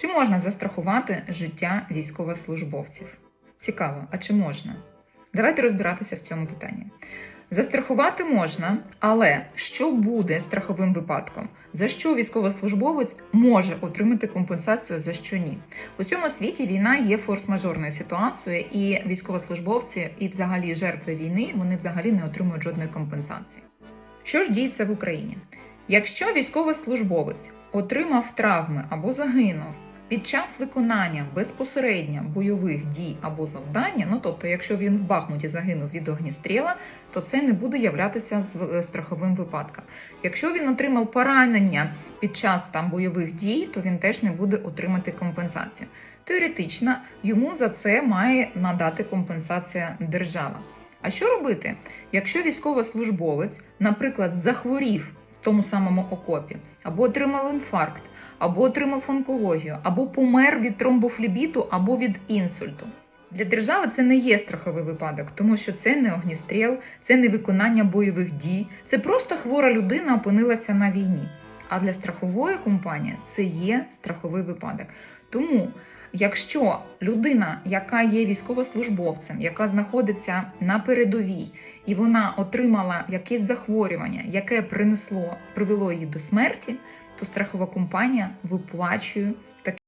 Чи можна застрахувати життя військовослужбовців? Цікаво, а чи можна? Давайте розбиратися в цьому питанні. Застрахувати можна, але що буде страховим випадком? За що військовослужбовець може отримати компенсацію, за що ні? У цьому світі війна є форс-мажорною ситуацією, і військовослужбовці, і взагалі жертви війни, вони взагалі не отримують жодної компенсації. Що ж діється в Україні? Якщо військовослужбовець отримав травми або загинув під час виконання безпосередньо бойових дій або завдання, ну тобто, якщо він в Бахмуті загинув від огністріла, то це не буде являтися е, страховим випадком. Якщо він отримав поранення під час там бойових дій, то він теж не буде отримати компенсацію. Теоретично йому за це має надати компенсація держава. А що робити, якщо військовослужбовець, наприклад, захворів в тому самому окопі, або отримав інфаркт, або отримав онкологію, або помер від тромбофлібіту, або від інсульту? Для держави це не є страховий випадок, тому що це не огністріл, це не виконання бойових дій, це просто хвора людина опинилася на війні. А для страхової компанії це є страховий випадок. Тому, якщо людина, яка є військовослужбовцем, яка знаходиться на передовій, і вона отримала якесь захворювання, яке принесло, привело її до смерті, то страхова компанія виплачує